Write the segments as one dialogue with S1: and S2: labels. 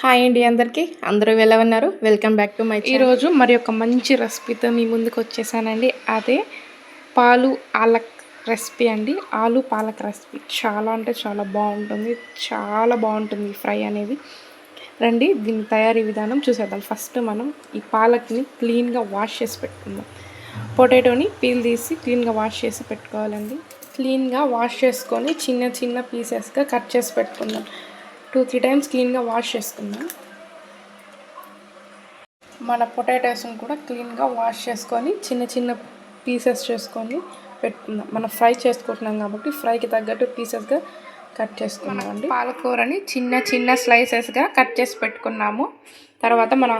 S1: Hi అండి అందరికీ. అందరూ ఎలా ఉన్నారు? వెల్కమ్ బ్యాక్ టు మై
S2: ఈరోజు మరి ఒక మంచి రెసిపీతో మీ ముందుకు వచ్చేసానండి. అదే పాలు ఆలక్ రెసిపీ అండి. ఆలు పాలక్ రెసిపీ చాలా అంటే చాలా బాగుంటుంది. చాలా బాగుంటుంది ఫ్రై అనేది. రండి దీని తయారీ విధానం చూసేద్దాం. ఫస్ట్ మనం ఈ పాలక్ని క్లీన్గా వాష్ చేసి పెట్టుకుందాం. పొటాటోని పీల్ తీసి క్లీన్గా వాష్ చేసి పెట్టుకోవాలండి. క్లీన్గా వాష్ చేసుకొని చిన్న చిన్న పీసెస్గా కట్ చేసి పెట్టుకుందాం. టూ త్రీ టైమ్స్ క్లీన్గా వాష్ చేసుకుందాం. మన పొటాటోస్ని కూడా క్లీన్గా వాష్ చేసుకొని చిన్న చిన్న పీసెస్ చేసుకొని పెట్టుకుందాం. మనం ఫ్రై చేసుకుంటున్నాం కాబట్టి ఫ్రైకి తగ్గట్టు పీసెస్గా కట్ చేసుకున్నాం అండి. పాలకూరని చిన్న చిన్న స్లైసెస్గా కట్ చేసి పెట్టుకున్నాము. తర్వాత మన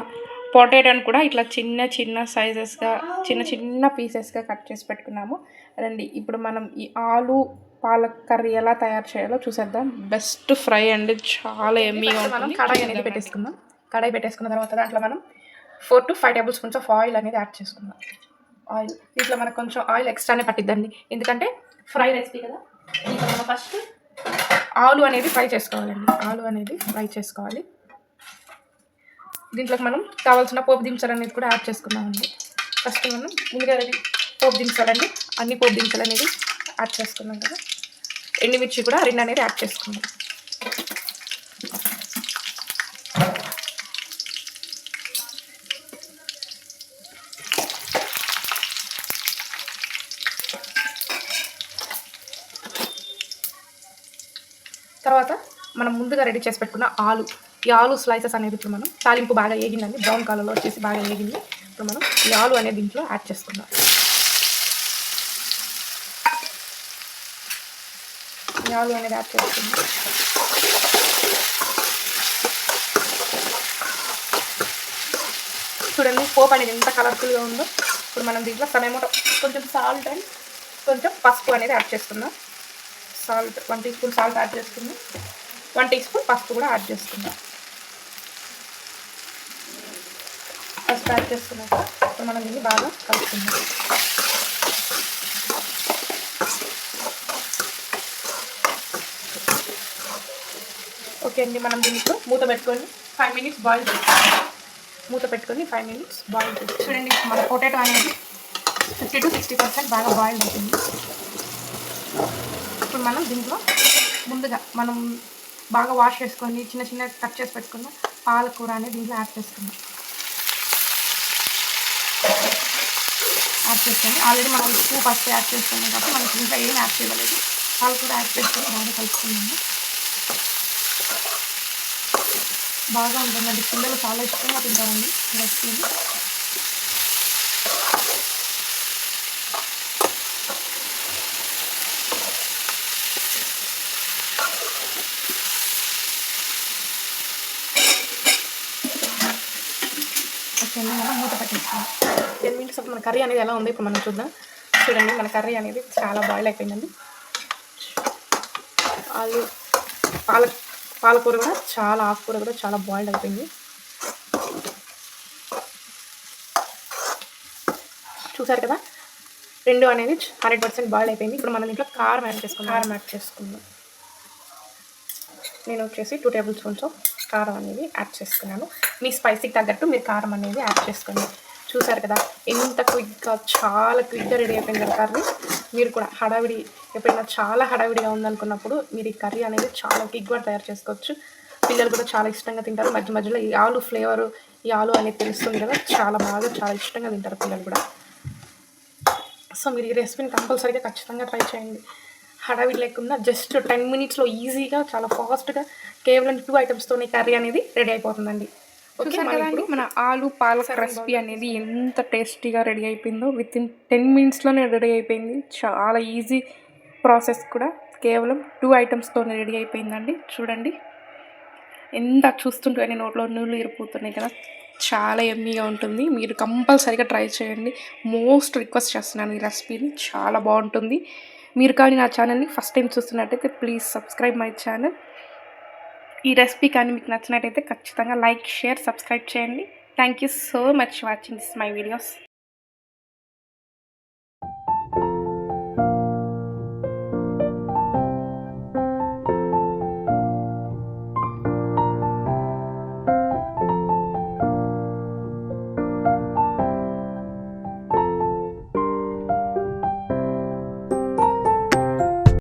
S2: పొటాటోని కూడా ఇట్లా చిన్న చిన్న సైజెస్గా చిన్న చిన్న పీసెస్గా కట్ చేసి పెట్టుకున్నాము. రండి ఇప్పుడు మనం ఈ ఆలు పాలక్ కర్రీ ఎలా తయారు చేయాలో చూసేద్దాం. బెస్ట్ ఫ్రై అండి. చాలా ఎమ్మీగా
S1: మనం
S2: ఉంటుంది.
S1: కడాయి అనేది పెట్టేసుకుందాం. కడాయి పెట్టేసుకున్న తర్వాత దాంట్లో మనం four to five tablespoons of oil అనేది యాడ్ చేసుకుందాం. ఆయిల్ దీంట్లో మనకు కొంచెం ఆయిల్ ఎక్స్ట్రానే పట్టిద్దండి. ఎందుకంటే ఫ్రై రెసిపీ కదా. దీంట్లో మనం ఫస్ట్ ఆలు అనేది ఫ్రై చేసుకోవాలండి. ఆలు అనేది ఫ్రై చేసుకోవాలి. దీంట్లోకి మనం కావాల్సిన పోపు దినుసులు అనేది కూడా యాడ్ చేసుకున్నామండి ఫస్ట్ మనం ముందుగా పోపు దినుసులండి అన్ని పోపు దినుసులు అనేది యాడ్ చేసుకున్నాం కదా. ఎండుమిర్చి కూడా రెండు అనేది యాడ్ చేసుకున్నాం. తర్వాత మనం ముందుగా రెడీ చేసి పెట్టుకున్న ఆలు. ఈ ఆలు స్లైసెస్ అనేది ఇప్పుడు మనం తాలింపు బాగా ఏగిందండి. బ్రౌన్ కలర్లో వచ్చేసి బాగా ఏగింది. ఇప్పుడు మనం ఈ ఆలు అనేది దీంట్లో యాడ్ చేసుకుందాం. ఆలు అనేది యాడ్ చేస్తుంది చూడండి పోపు అనేది ఎంత కలర్ఫుల్గా ఉందో. ఇప్పుడు మనం దీంట్లో సమయమో కొంచెం సాల్ట్ అండ్ కొంచెం పసుపు అనేది యాడ్ చేస్తున్నాం salt one teaspoon salt add చేసుకుందాం. వన్ టీ స్పూన్ పసుపు కూడా యాడ్ చేసుకుందాం. పసుపు యాడ్ చేసుకున్నాక ఇప్పుడు మనం దీన్ని బాగా కలుపుకుందాం. ఓకే అండి మనం దీనికి మూత పెట్టుకొని ఫైవ్ మినిట్స్ బాయిల్ చేస్తాం మూత పెట్టుకొని ఫైవ్ మినిట్స్ బాయిల్ చేస్తాం చూడండి మన పొటాటో అనేది ఫిఫ్టీ టు సిక్స్టీ పర్సెంట్ బాగా బాయిల్ అవుతుంది. ఇప్పుడు మనం దీంట్లో ముందుగా మనం బాగా వాష్ చేసుకొని చిన్న చిన్న కట్ చేసి పెట్టుకున్న పాలకూర అనేది దీంట్లో యాడ్ చేసుకుందాం. యాడ్ చేసుకొని ఆల్రెడీ మనం ఉప్పు ఫస్ట్ యాడ్ చేసుకున్నాం కాబట్టి మనకి ఇంకా ఏం యాడ్ చేయలేదు. పాలకూర యాడ్ చేసుకొని బాగా కలుపుకున్నాము బాగా ఉంటుందండి. పిల్లలు చాలా ఇష్టంగా తింటారండి. ఈ ఓకే మనం మూత పెట్టేస్తాం. టెన్ మినిట్స్ అప్పుడు మన కర్రీ అనేది ఎలా ఉంది? ఇప్పుడు మనం చూద్దాం. చూడండి మన కర్రీ అనేది చాలా బాయిల్ అయిపోయిందండి. ఆలు పాలక్ పాలకూర కూడా చాలా ఆకుకూర కూడా చాలా బాయిల్డ్ అయిపోయింది. చూసారు కదా? రెండు అనేది హండ్రెడ్ పర్సెంట్ బాయిల్ అయిపోయింది. ఇప్పుడు మనం దీంట్లో కారం యాడ్ చేసుకుందాం. కారం యాడ్ చేసుకుందాం. నేను వచ్చేసి టూ టేబుల్ స్పూన్స్ ఆఫ్ కారం అనేది యాడ్ చేసుకున్నాను. మీ స్పైసీకి తగ్గట్టు మీరు కారం అనేది యాడ్ చేసుకోండి. చూసారు కదా ఎంత క్విక్గా చాలా క్విక్గా రెడీ అయిపోయింది కదా కర్రీ మీరు కూడా హడావిడి ఎప్పుడైనా చాలా హడావిడిగా ఉందనుకున్నప్పుడు మీరు ఈ కర్రీ అనేది చాలా క్విక్గా తయారు చేసుకోవచ్చు. పిల్లలు కూడా చాలా ఇష్టంగా తింటారు. మధ్య మధ్యలో ఈ ఆలు ఫ్లేవర్ ఈ ఆలు అనేది తెలుస్తుంది కదా చాలా బాగా చాలా ఇష్టంగా తింటారు పిల్లలు కూడా. సో మీరు ఈ రెసిపీని కంపల్సరీగా ఖచ్చితంగా ట్రై చేయండి. హడావిడి లేకుండా జస్ట్ టెన్ మినిట్స్లో ఈజీగా చాలా ఫాస్ట్గా కేవలం టూ ఐటమ్స్తోనే కర్రీ అనేది రెడీ అయిపోతుందండి.
S2: చూసారు
S1: మనం
S2: కదండి
S1: ఇప్పుడు
S2: మన ఆలు పాలక్ రెసిపీ అనేది ఎంత టేస్టీగా రెడీ అయిపోయిందో విత్ ఇన్ టెన్ మినిట్స్లోనే రెడీ అయిపోయింది. చాలా ఈజీ ప్రాసెస్ కూడా. కేవలం టూ ఐటమ్స్తోనే రెడీ అయిపోయిందండి. చూడండి. ఎంత చూస్తుంటే నోట్లో నీళ్ళు ఇరిపోతున్నాయి కదా. చాలా ఎమ్మీగా ఉంటుంది. మీరు కంపల్సరీగా ట్రై చేయండి. మోస్ట్ రిక్వెస్ట్ చేస్తున్నాను ఈ రెసిపీని. చాలా బాగుంటుంది. మీరు కానీ నా ఛానల్ని ఫస్ట్ టైం చూస్తున్నట్టయితే ప్లీజ్ సబ్స్క్రైబ్ మై ఛానల్ ఈ రెసిపీ కానీ మీకు నచ్చినట్టయితే ఖచ్చితంగా లైక్ షేర్ సబ్స్క్రైబ్ చేయండి. Thank you so much watching this my videos